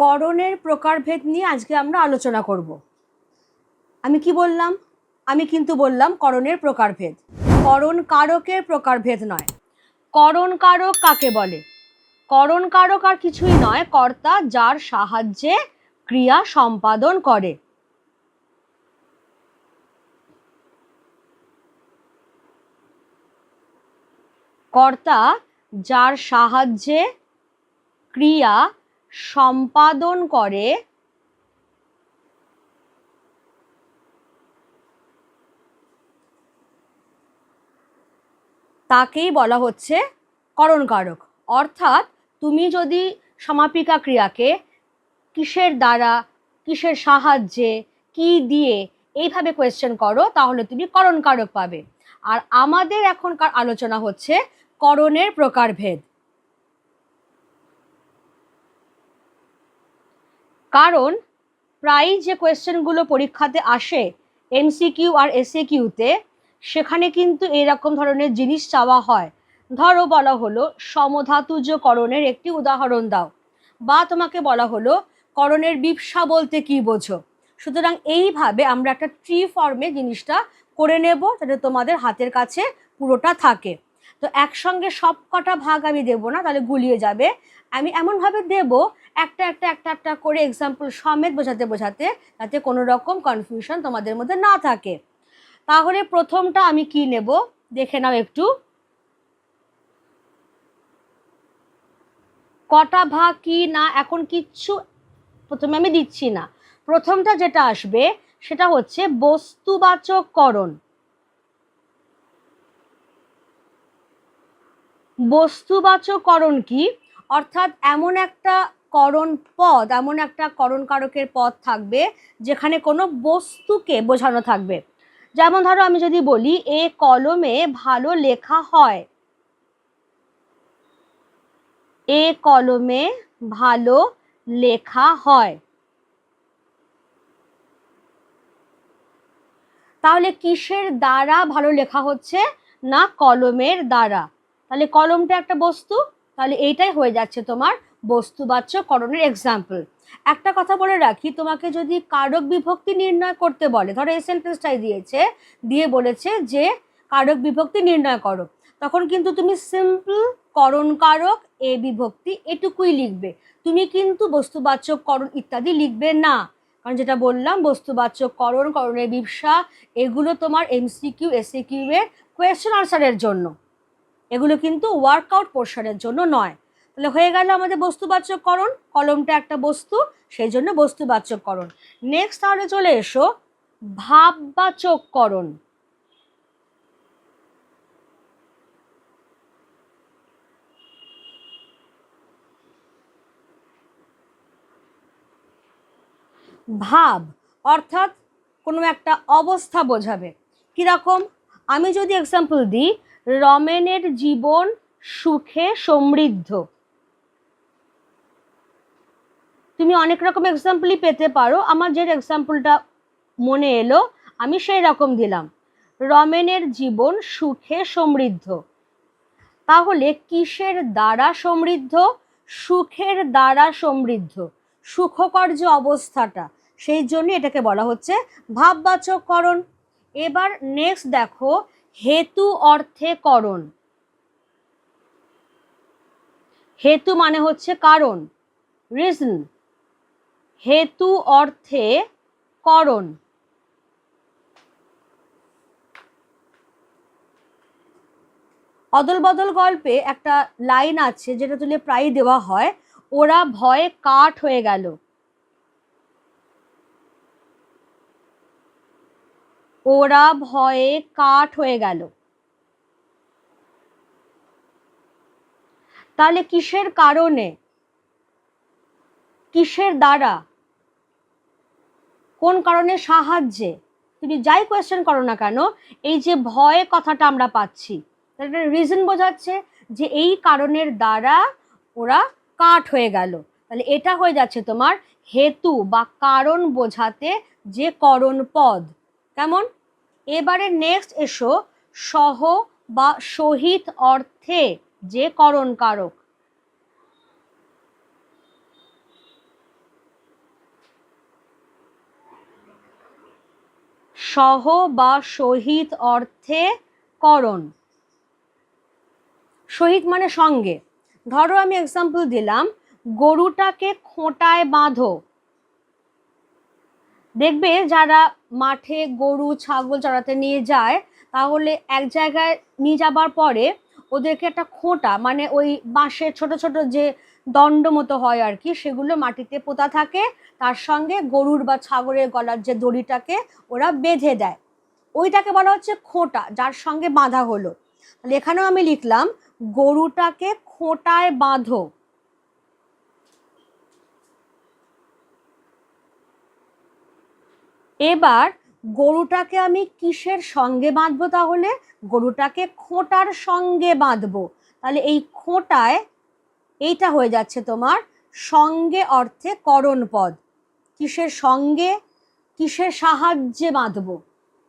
করণের প্রকারভেদ নিয়ে আজকে আমরা আলোচনা করব। আমি কি বললাম? আমি কিন্তু বললাম করণের প্রকারভেদ। করণ কারকের প্রকারভেদ নয়। করণ কারক কাকে বলে? করণ কারক আর কিছুই নয়, কর্তা যার সাহায্যে ক্রিয়া সম্পাদন করে। কর্তা যার সাহায্যে ক্রিয়া সম্পাদন করে তাকেই বলা হচ্ছে করণকারক। অর্থাৎ তুমি যদি সমাপিকা ক্রিয়াকে কিসের দ্বারা, কিসের সাহায্যে, কি দিয়ে এইভাবে কোয়েশ্চেন করো, তাহলে তুমি করণকারক পাবে। আর আমাদের এখনকার আলোচনা হচ্ছে করণের প্রকারভেদ। কারণ প্রায়ই যে কোয়েশ্চেনগুলো পরীক্ষাতে আসে এমসিকিউ আর এসএ কিউতে সেখানে কিন্তু এরকম ধরনের জিনিস চাওয়া হয়। ধরো বলা হলো সমধাতুজ করণের একটি উদাহরণ দাও বা তোমাকে বলা হলো, করণের বিপসা বলতে কি বোঝো? সুতরাং এইভাবে আমরা একটা ট্রি ফর্মে জিনিসটা করে নেব যাতে তোমাদের হাতের কাছে পুরোটা থাকে। তো একসঙ্গে সব কটা ভাগ আমি দেবো না, তাহলে গুলিয়ে যাবে। আমি এমনভাবে দেব, একটা একটা একটা একটা করে এক্সাম্পল সমেত বোঝাতে বোঝাতে যাতে কোনো রকম কনফিউশন তোমাদের মধ্যে না থাকে। তাহলে প্রথমটা আমি কি নেব? দেখে নাও একটু। কটা ভাগ কি না, এখন কিচ্ছু প্রথমে আমি দিচ্ছি না। প্রথমটা যেটা আসবে, সেটা হচ্ছে বস্তুবাচক বস্তুবাচকরণ কি? অর্থাৎ এমন একটা করণ পদ, এমন একটা করণ কারকের পদ থাকবে যেখানে কোনো বস্তুকে বোঝানো থাকবে। যেমন ধরো আমি যদি বলি, এ কলমে ভালো লেখা হয়। এ কলমে ভালো লেখা হয়। তাহলে কিসের দ্বারা ভালো লেখা হচ্ছে? না কলমের দ্বারা। তাহলে কলমটা একটা বস্তু, তাহলে এইটাই হয়ে যাচ্ছে তোমার বস্তুবাচ্য করণের এক্সাম্পল একটা কথা বলে রাখি, তোমাকে যদি কারক বিভক্তি নির্ণয় করতে বলে, ধরো এই সেন্টেন্সটাই দিয়েছে, দিয়ে বলেছে যে কারক বিভক্তি নির্ণয় করো, তখন কিন্তু তুমি সিম্পল করণ কারক এ বিভক্তি এটুকুই লিখবে। তুমি কিন্তু বস্তুবাচক করণ ইত্যাদি লিখবে না। কারণ যেটা বললাম বস্তুবাচক করণ, করণের বিবসা এগুলো তোমার এমসিকিউ এসিকিউ এর কোয়েশ্চেন আনসারের জন্য। এগুলো কিন্তু ওয়ার্কআউট পোর্শনের জন্য নয়। তাহলে হয়ে গেল আমাদের বস্তুবাচককরণ, কলমটা একটা বস্তু, সেই জন্য বস্তুবাচককরণ। নেক্সট তাহলে চলে এসো, ভাববাচককরণ। ভাব অর্থাৎ কোনো একটা অবস্থা বোঝাবে। কীরকম? আমি যদি এক্সাম্পল দিই রমেনের জীবন সুখে সমৃদ্ধ। তুমি অনেক রকম এক্সাম্পলই পেতে পারো। আমার যে এক্সাম্পলটা মনে এলো, আমি সেই রকম দিলাম। রমেনের জীবন সুখে সমৃদ্ধ। তাহলে কিসের দ্বারা সমৃদ্ধ? সুখের দ্বারা সমৃদ্ধ। সুখকর যে অবস্থাটা, সেই জন্য এটাকে বলা হচ্ছে ভাববাচককরণ। এবার নেক্সট দেখো হেতু অর্থে করণ। হেতু মানে হচ্ছে কারণ রিজন হেতু অর্থে করণ। অদল বদল গল্পে একটা লাইন আছে যেটা তুলে প্রায় দেওয়া হয়, ওরা ভয়ে কাঠ হয়ে গেল। ওরা ভয়ে কাঠ হয়ে গেল। তাহলে কিসের কারণে? কিসের দ্বারা? কোন কারণে? সাহায্যে? তুমি যাই কোয়েশ্চেন করো না কেন, এই যে ভয় কথাটা আমরা পাচ্ছি একটা রিজন বোঝাচ্ছে যে এই কারণের দ্বারা ওরা কাঠ হয়ে গেল। তাহলে এটা হয়ে যাচ্ছে তোমার হেতু বা কারণ বোঝাতে যে করণ পদ। কেমন? এবারে নেক্সট এসো, সহ বা সহিত অর্থে যে করণ কারক সহ বা সহিত অর্থে করণ। শহীদ মানে সঙ্গে। ধরো আমি এক্সাম্পল দিলাম, গরুটাকে খোঁটায় বাঁধো। দেখবে যারা মাঠে গরু, ছাগল চড়াতে নিয়ে যায়, তাহলে এক জায়গায় নিয়ে যাবার পরে ওদেরকে একটা খোঁটা মানে ওই বাঁশের ছোট ছোট যে দণ্ড মতো হয় আর কি, সেগুলো মাটিতে পোতা থাকে। তার সঙ্গে গরুর বা ছাগলের গলার যে দড়িটাকে ওরা বেঁধে দেয়। ওইটাকে বলা হচ্ছে খোঁটা, যার সঙ্গে বাঁধা হলো। এখানেও আমি লিখলাম, গরুটাকে খোঁটায় বাঁধো। এবার গরুটাকে আমি কিসের সঙ্গে বাঁধবো তাহলে? গরুটাকে খোঁটার সঙ্গে বাঁধবো। তাহলে এই খোঁটায় এইটা হয়ে যাচ্ছে তোমার সঙ্গে অর্থে করণ পদ কিসের সঙ্গে? কিসের সাহায্যে বাঁধবো?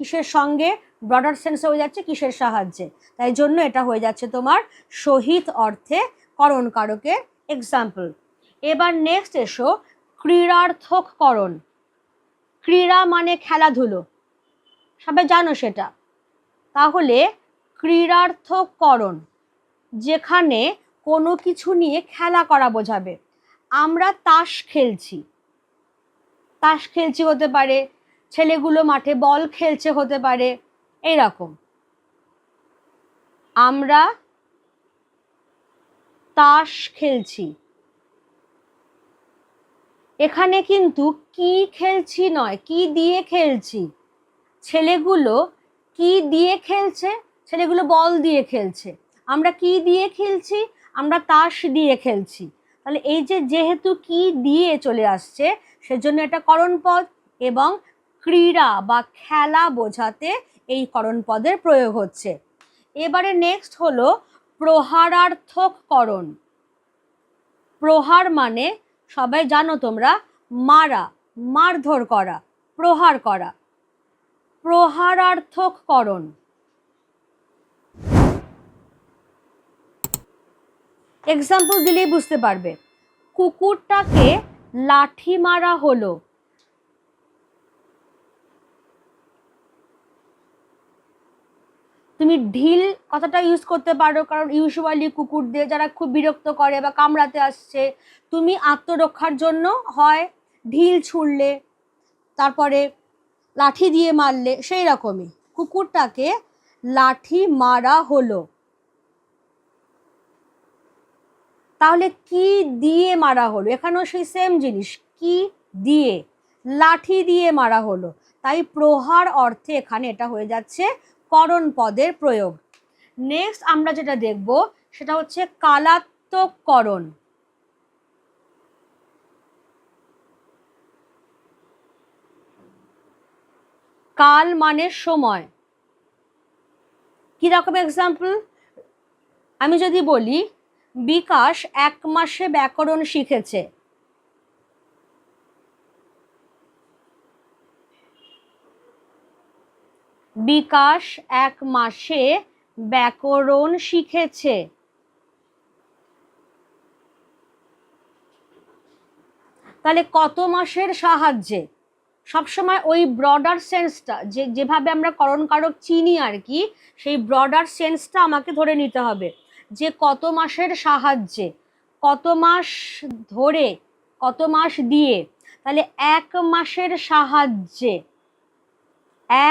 কিসের সঙ্গে? ব্রডার সেন্স হয়ে যাচ্ছে কিসের সাহায্যে? তাই জন্য এটা হয়ে যাচ্ছে তোমার সহিত অর্থে করণ কারকের এক্সাম্পল এবার নেক্সট এসো ক্রীড়ার্থক করণ ক্রীড়া মানে খেলাধুলো। সবাই জানো সেটা। তাহলে ক্রীড়ার্থকরণ, যেখানে কোনো কিছু নিয়ে খেলা করা বোঝাবে। আমরা তাস খেলছি। তাস খেলছি হতে পারে, ছেলেগুলো মাঠে বল খেলছে হতে পারে এই রকম আমরা তাস খেলছি। এখানে কিন্তু কি খেলছি নয়, কি দিয়ে খেলছি? ছেলেগুলো কি দিয়ে খেলছে? ছেলেগুলো বল দিয়ে খেলছে। আমরা কি দিয়ে খেলছি? আমরা তাস দিয়ে খেলছি। তাহলে এই যে যেহেতু কি দিয়ে চলে আসছে, সেজন্য এটা করণ পদ এবং ক্রীড়া বা খেলা বোঝাতে এই করণ পদের প্রয়োগ হচ্ছে। এবারে নেক্সট হলো প্রহারার্থক করণ প্রহার মানে সবাই জানো তোমরা, মারা, মারধর করা, প্রহার করা। প্রহারার্থক করণ এক্সাম্পল দিলেই বুঝতে পারবে। কুকুরটাকে লাঠি মারা হলো। তুমি ঢিল কথাটা ইউজ করতে পারো, কারণ ইউজুয়ালি কুকুরদের যারা খুব বিরক্ত করে বা কামড়াতে আসছে, তুমি আত্মরক্ষার জন্য হয় ঢিল ছুঁড়লে, তারপরে লাঠি দিয়ে মারলে, সেই রকমই। কুকুরটাকে লাঠি মারা হলো। তাহলে কি দিয়ে মারা হলো? এখানেও সেই সেম জিনিস, কি দিয়ে? লাঠি দিয়ে মারা হলো। তাই প্রহার অর্থে এখানে এটা হয়ে যাচ্ছে করণ পদের প্রয়োগ। নেক্সট আমরা যেটা দেখব, সেটা হচ্ছে কালাত্মকরণ কাল মানে সময়। কীরকম এক্সাম্পল আমি যদি বলি, বিকাশ এক মাসে ব্যাকরণ শিখেছে। বিকাশ এক মাসে ব্যাকরণ শিখেছে। তাহলে কত মাসের সাহায্যে? সবসময় ওই ব্রডার সেন্সটা যে, যেভাবে আমরা করণ কারক চিনি আর কি, সেই ব্রডার সেন্সটা আমাকে ধরে নিতে হবে। যে, কত মাসের সাহায্যে? কত মাস ধরে? কত মাস দিয়ে? তাহলে এক মাসের সাহায্যে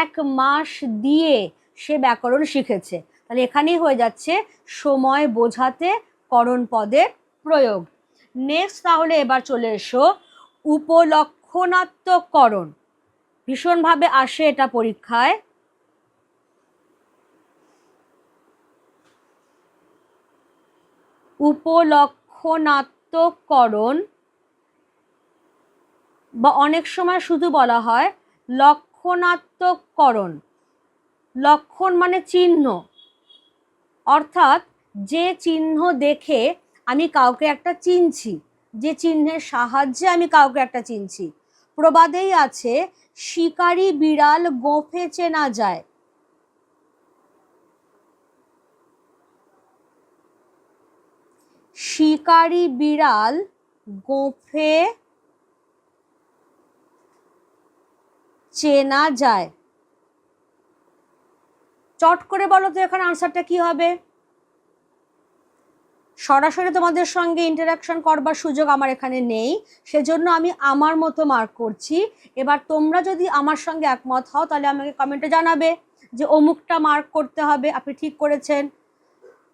এক মাস দিয়ে সে ব্যাকরণ শিখেছে। তাহলে এখানেই হয়ে যাচ্ছে সময় বোঝাতে করণ পদের প্রয়োগ। নেক্সট তাহলে এবার চলে এসো উপলক্ষণাত্মকরণ। ভীষণভাবে আসে এটা পরীক্ষায়। উপলক্ষণাত্মকরণ বা অনেক সময় শুধু বলা হয় লক্ষণাত্মকরণ লক্ষণ মানে চিহ্ন। অর্থাৎ যে চিহ্ন দেখে আমি কাউকে একটা চিনছি, যে চিহ্নের সাহায্যে আমি কাউকে একটা চিনছি। প্রবাদেই আছে, শিকারি বিড়াল গোফে চেনা যায়। শিকারি বিড়াল গোফে চেনা যায়। চট করে বলো তো এখানে আনসারটা কি হবে? সরাসরি তোমাদের সঙ্গে ইন্টারাকশন করবার সুযোগ আমার এখানে নেই, সেজন্য আমি আমার মতো মার্ক করছি। এবার তোমরা যদি আমার সঙ্গে একমত হও, তাহলে আমাকে কমেন্টে জানাবে যে অমুকটা মার্ক করতে হবে, আপনি ঠিক করেছেন।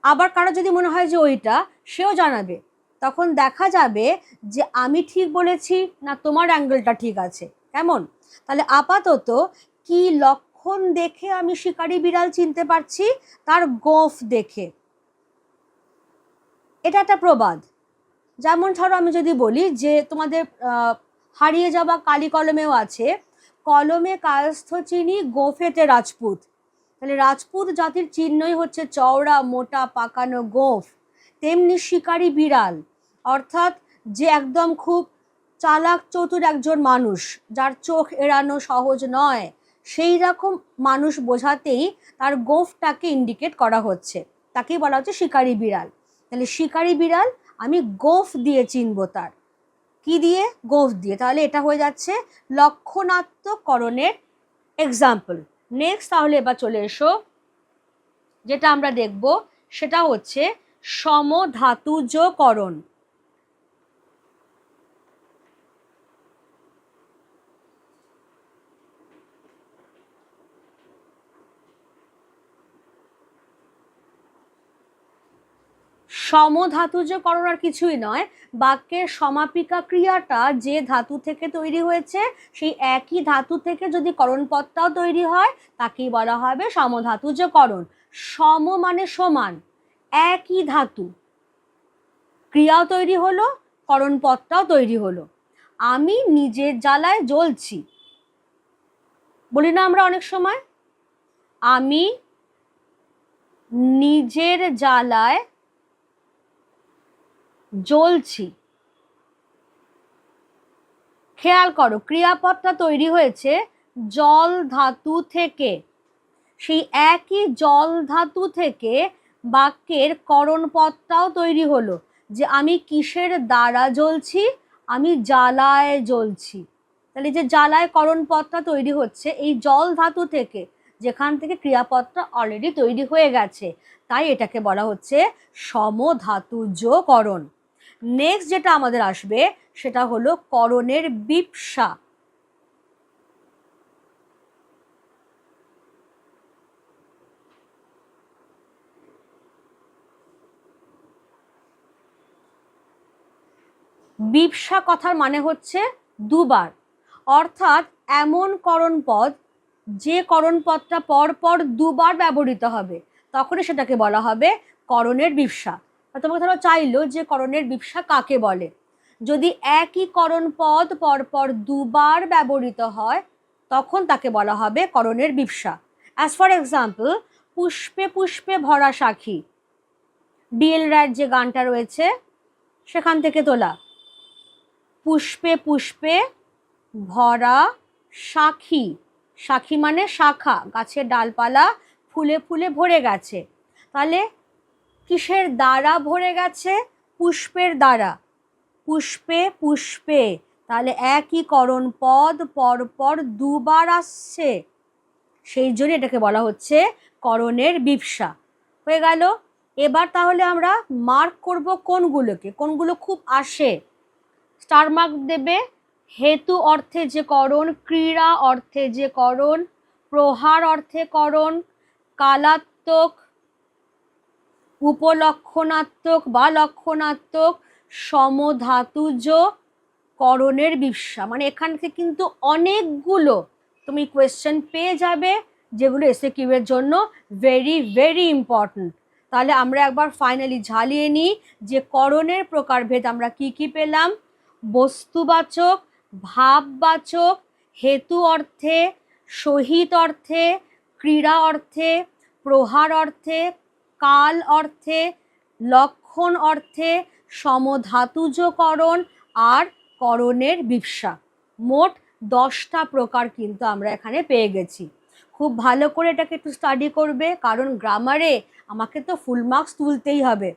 আবার কারও যদি মনে হয় যে ওইটা, সেও জানাবে। তখন দেখা যাবে যে আমি ঠিক বলেছি না তোমার অ্যাঙ্গেলটা ঠিক আছে। কেমন? তাহলে আপাতত কি লক্ষণ দেখে আমি শিকারি বিড়াল চিনতে পারছি? তার গোফ দেখে। এটা একটা প্রবাদ। যেমন ধরো আমি যদি বলি যে তোমাদের হারিয়ে যাওয়া কালি কলমেও আছে, কলমে কায়স্থ চিনি, গোফেতে রাজপুত। তাহলে রাজপুত জাতির চিহ্নই হচ্ছে চওড়া, মোটা, পাকানো গোফ। তেমনি শিকারী বিড়াল। অর্থাৎ যে একদম খুব চালাক চতুর একজন মানুষ, যার চোখ এড়ানো সহজ নয়। সেই রকম মানুষ বোঝাতেই তার গোফটাকে ইন্ডিকেট করা হচ্ছে। তাকেই বলা হচ্ছে শিকারী বিড়াল। তাহলে শিকারী বিড়াল, আমি গোফ দিয়ে চিনব তার। কি দিয়ে? গোফ দিয়ে। তাহলে এটা হয়ে যাচ্ছে লক্ষণাত্মকরণের এক্সাম্পল নেক্সট তাহলে এবার চলে এসো। যেটা আমরা দেখব, সেটা হচ্ছে সমধাতুজকরণ। সমধাতুজকরণ আর কিছুই নয়। বাক্যের সমাপিকা ক্রিয়াটা যে ধাতু থেকে তৈরি হয়েছে, সেই একই ধাতু থেকে যদি করণপদটাও তৈরি হয়, তাকেই বলা হবে সমধাতুজকরণ সম মানে সমান, একই ধাতু। ক্রিয়াও তৈরি হলো, করণপদটাও তৈরি হলো। আমি নিজের জ্বালায় জ্বলছি। বলি না আমরা অনেক সময়? আমি নিজের জ্বালায় জ্বলছি। খেয়াল করো, ক্রিয়াপদটা তৈরি হয়েছে জল ধাতু থেকে। সেই একই জল ধাতু থেকে বাক্যের করণপদটাও তৈরি হলো যে আমি কিসের দ্বারা জ্বলছি? আমি জ্বালায় জ্বলছি। তাহলে যে জ্বালায় করণপদটা তৈরি হচ্ছে, এই জল ধাতু থেকে যেখান থেকে ক্রিয়াপদটা অলরেডি তৈরি হয়ে গেছে, তাই এটাকে বলা হচ্ছে সমধাতুজকরণ। নেক্সট যেটা আমাদের আসবে, সেটা হলো করণের বিপসা। বিপসা কথার মানে হচ্ছে দুবার। অর্থাৎ এমন করণপদ, যে করণপদটা পর পর দুবার ব্যবহৃত হবে, তখনই সেটাকে বলা হবে করণের বিপসা। তোমাকে ধরো চাইলো যে করণের বিপসা কাকে বলে? যদি একই করণ পদ পরপর দুবার ব্যবহৃত হয়, তখন তাকে বলা হবে করণের বিপসা অ্যাজ ফর এক্সাম্পল পুষ্পে পুষ্পে ভরা সাক্ষী ডিএল রায়ের যে গানটা রয়েছে, সেখান থেকে তোলা। পুষ্পে পুষ্পে ভরা শাখী শাখী মানে শাখা, গাছের ডালপালা ফুলে ফুলে ভরে গেছে। তাহলে কিসের দ্বারা ভরে গেছে? পুষ্পের দ্বারা। পুষ্পে পুষ্পে। তাহলে একই করণ পদ পরপর দুবার আসছে। সেই জন্য এটাকে বলা হচ্ছে করণের বিপসা হয়ে গেল। এবার তাহলে আমরা মার্ক করব কোনগুলোকে। কোনগুলো খুব আসে? স্টার মার্ক দেবে। হেতু অর্থে যে করণ, ক্রীড়া অর্থে যে করণ, প্রহার অর্থে করণ, কালাত্মক উপলক্ষণাত্মক বা লক্ষণাত্মক সমধাতুজ করণের বিবসা মানে এখান থেকে কিন্তু অনেকগুলো তুমি কোয়েশ্চেন পেয়ে যাবে, যেগুলো এসে কিউয়ের জন্য ভেরি ভেরি ইম্পর্ট্যান্ট তাহলে আমরা একবার ফাইনালি ঝালিয়ে নিই যে করণের প্রকারভেদ আমরা কি কি পেলাম? বস্তুবাচক, ভাববাচক, হেতু অর্থে, সহিত অর্থে, ক্রীড়া অর্থে, প্রহার অর্থে কাল অর্থে, লক্ষণ অর্থে, সমধাতুজকরণ আর করণের বিপসা মোট দশটা প্রকার কিন্তু আমরা এখানে পেয়ে গেছি। খুব ভালো করে এটাকে একটু স্টাডি করবে, কারণ গ্রামারে আমাকে তো ফুল মার্কস তুলতেই হবে।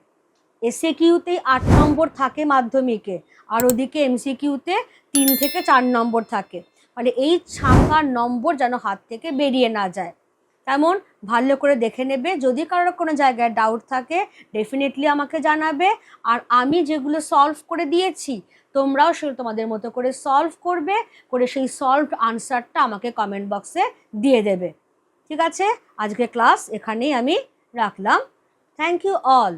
এসএ কিউতেই আট নম্বর থাকে মাধ্যমিকে, আর ওদিকে এমসি কিউতে তিন থেকে চার নম্বর থাকে। ফলে এই ছাঙ্গার নম্বর যেন হাত থেকে বেরিয়ে না যায়। কেমন ভালো করে দেখে নেবে। যদি কারোর কোনো জায়গায় ডাউট থাকে ডেফিনেটলি আমাকে জানাবে। আর আমি যেগুলো সলভ করে দিয়েছি, তোমরাও সেগুলো তোমাদের মতো করে সলভ করবে, করে সেই সলভড আনসারটা আমাকে কমেন্ট বক্সে দিয়ে দেবে। ঠিক আছে? আজকে ক্লাস এখানেই আমি রাখলাম। Thank you all